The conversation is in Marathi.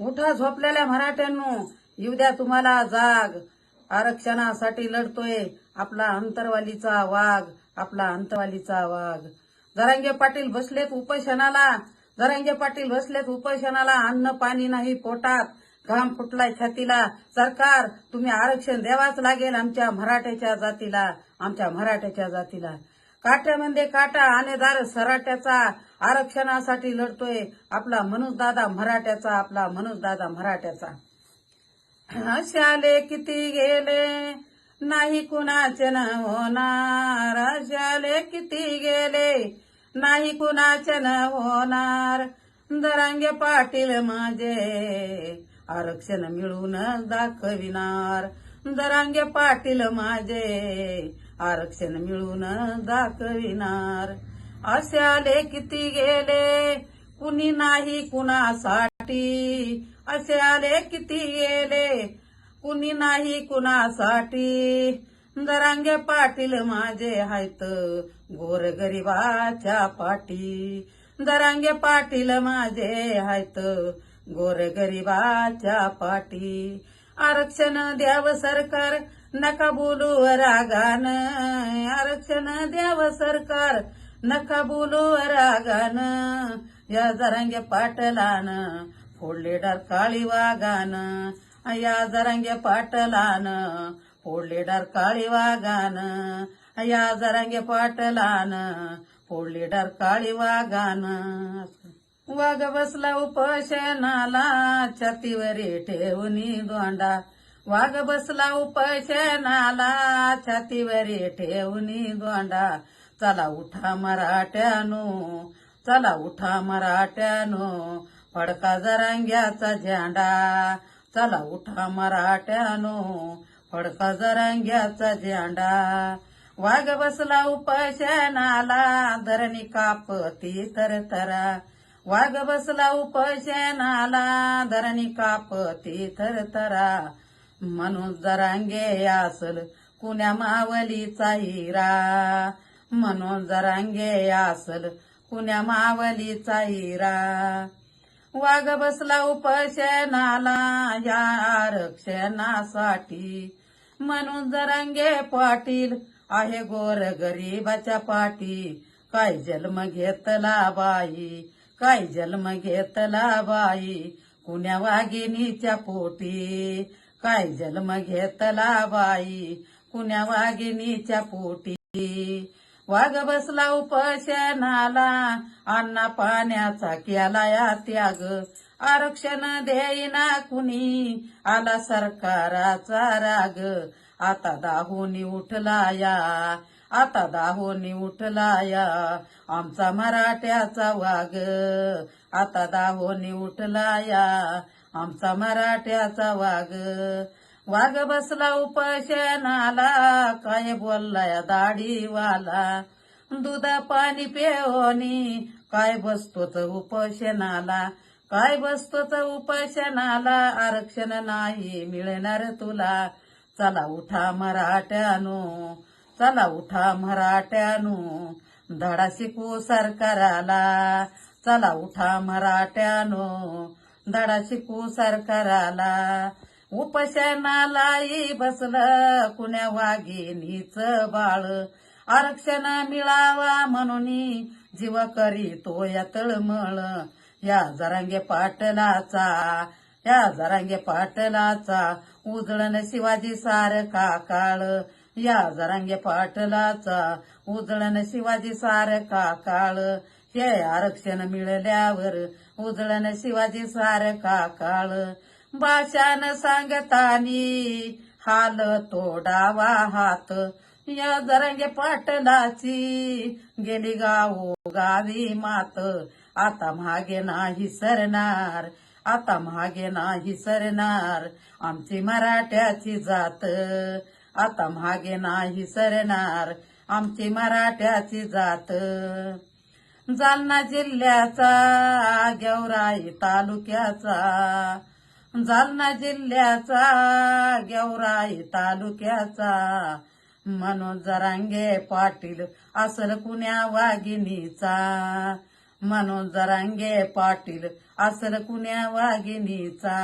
उठा झोपलेल्या मराठ्यांनो येऊ द्या तुम्हाला जाग. आरक्षणासाठी लढतोय आपला अंतरवालीचा वाघ आपला अंतरवालीचा वाघ. जरांगे पाटील बसलेत उपोषणाला. जरांगे पाटील बसलेत उपोषणाला. अन्न पाणी नाही पोटात. घाम फुटलाय छातीला. सरकार तुम्ही आरक्षण द्यावाच लागेल आमच्या मराठ्याच्या जातीला आमच्या मराठ्याच्या जातीला. काट्यामध्ये म्हणजे काटा आणेदार सराट्याचा. आरक्षणासाठी लढतोय आपला मनुजदादा मराठ्याचा आपला मनुजदादा मराठ्याचा. शाले किती गेले नाही कुणाचे न होणार. शाले किती गेले नाही कुणाचे न होणार. दरांगे पाटील माझे आरक्षण मिळून दाखविणार. दरांगे पाटील माझे आरक्षण मिळून दाखविणार. असे आले किती गेले कुणी नाही कुणासाठी. असे आले किती गेले कुणी नाही कुणासाठी. दरांगे पाटील माझे हायत गोर गरिबाच्या पाठी. दरांगे पाटील माझे हायत गोरगरिबाच्या पाठी. आरक्षण द्याव सरकार नका बोलू रागान. आरक्षण द्याव सरकार नका बोलू रागान. या जरांगे पाटलान फोडले डार काळी वागान या जरांगे पाटलान फोडले डार काळी वागान या जरांगे पाटलान फोडले डार काळी वागान वाघ बसला उपोषणाला छातीवरी ठेवणी दोंडा वाघ बसला उपोषणाला छातीवरी ठेवणी दोंडा चला उठा मराठ्यानो चला उठा मराठ्यानो फडका जरांग्याचा झेंडा. चला उठा मराठ्यानो फडका जरांग्याचा झेंडा. वाघ बसला उपोषणाला धरणी कापती तरतरा वाघ बसला उपोषणाला धरणी कापती थरथरा. म्हणून जरांगे असल कुण्या मावलीचा हिरा म्हणून जरांगे असल कुण्या मावलीचा हिरा वाघ बसला उपोषणाला या आरक्षणासाठी. म्हणून जरांगे पाटील आहे गोर गरीबाच्या पाठी. काय जन्म घेतला बाई? काय जन्म घेतला बाई? कुण्या वाघिणीच्या पोटी? काय जन्म घेतला बाई? कुण्या वाघिणीच्या पोटी? वाघ बसला उपशनाला अन्ना पाण्याचा केला या त्याग. आरक्षण देईना कुणी आला सरकाराचा राग. आता दाहोनी उठला या आता दाहोनी उठलाया आमचा मराठ्याचा वाघ. आता दाहोनी उठलाया आमचा मराठ्याचा वाघ. वाघ बसला उपशनाला काय बोललाय दाढीवाला. दुधा पाणी पेवणी काय बसतोच उपशनाला. काय बसतोच उपशनाला आरक्षण नाही मिळणार तुला. चला उठा मराठ्यानो चला उठा मराठ्यानो धडा शिकू सरकाराला. चला उठा मराठ्यानो धडा शिकू सरकाराला उपशनालाही बसलं कुण्या वाघिणीच बाळ. आरक्षण मिळावा म्हणून जीव करी तो या तळमळ. या जरांगे पाटलाचा या जरांगे पाटलाचा. उजळण शिवाजी सारखा काळ. या जरांगे पाटलाचा उजळण शिवाजी सारखा काळ. हे आरक्षण मिळाल्यावर उजळण शिवाजी सारखा काळ. भाषान सांगतानी हाल तोडावा हात. या जरांगे पाटलाची गेली गावो गावी मात. आता मागे नाही सरणार आता मागे नाही सरणार. आमची मराठ्याची जात. आता मागे नाही सरणार. आमची मराठ्याची जात. जालना जिल्ह्याचा गेवराई तालुक्याचा. जालना जिल्ह्याचा गेवराई तालुक्याचा. मनोज जरांगे पाटील असल कुण्या वाघिणीचा. मनोज जरांगे पाटील असल कुण्या वाघिणीचा.